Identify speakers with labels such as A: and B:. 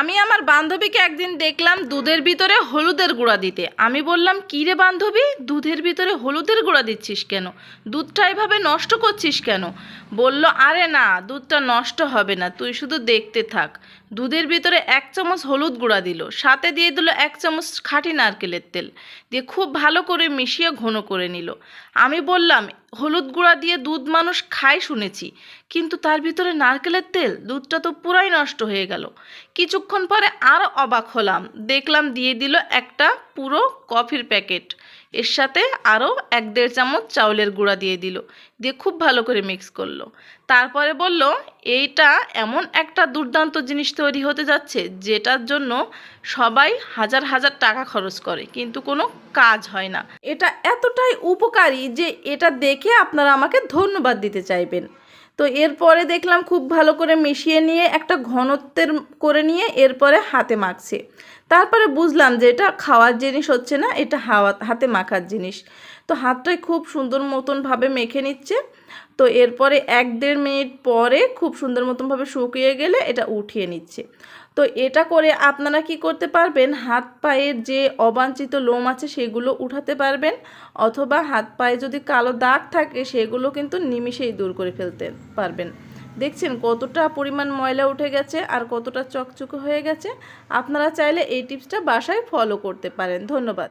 A: আমি আমার বান্ধবীকে একদিন দেখলাম দুধের ভিতরে হলুদের গুঁড়া দিতে। আমি বললাম, কী রে বান্ধবী? দুধের ভিতরে হলুদের গুঁড়া দিচ্ছিস কেন? দুধটা এভাবে নষ্ট করছিস কেন? বলল, আরে না, দুধটা নষ্ট হবে না, তুই শুধু দেখতে থাক। দুধের ভিতরে এক চামচ হলুদ গুঁড়া দিল, সাথে দিয়ে দিল এক চামচ খাঁটি নারকেলের তেল। দিয়ে খুব ভালো করে মিশিয়ে ঘন করে নিল। আমি বললাম, হলুদ গুঁড়া দিয়ে দুধ মানুষ খায় শুনেছি, কিন্তু তার ভিতরে নারকেলের তেল, দুধটা তো পুরাই নষ্ট হয়ে গেল। কিছুক্ষণ পরে আরও অবাক হলাম। দেখলাম দিয়ে দিল একটা পুরো কফির প্যাকেট। এর সাথে আরও এক দেড় চামচ চাউলের গুঁড়া দিয়ে দিল। দিয়ে খুব ভালো করে মিক্স করল। তারপরে বলল, এইটা এমন একটা দুর্দান্ত জিনিস তৈরি হতে যাচ্ছে, যেটার জন্য সবাই হাজার হাজার টাকা খরচ করে, কিন্তু কোনো কাজ হয় না। এটা এতটাই উপকারী যে এটা দেখে আপনারা আমাকে ধন্যবাদ দিতে চাইবেন। তো এরপরে দেখলাম খুব ভালো করে মিশিয়ে নিয়ে একটা ঘনত্বের করে নিয়ে এরপরে হাতে মাখছে। তারপরে বুঝলাম যে এটা খাওয়ার জিনিস হচ্ছে না, এটা হাওয়া, হাতে মাখার জিনিস। তো হাতটাই খুব সুন্দর মতনভাবে মেখে নিচ্ছে। তো এরপরে এক দেড় মিনিট পরে খুব সুন্দর মতনভাবে শুকিয়ে গেলে এটা উঠিয়ে নিচ্ছে। তো এটা করে আপনারা কি করতে পারবেন? হাত পায়ের যে অবাঞ্ছিত লোম আছে সেগুলো উঠাতে পারবেন অথবা হাত পায়ে যদি কালো দাগ থাকে সেগুলো কিন্তু নিমিষেই দূর করে ফেলতে পারবেন। দেখছেন কতটা পরিমাণ ময়লা উঠে গেছে আর কতটা চকচকে হয়ে গেছে। আপনারা চাইলে এই টিপসটা বাসায় ফলো করতে পারেন। ধন্যবাদ।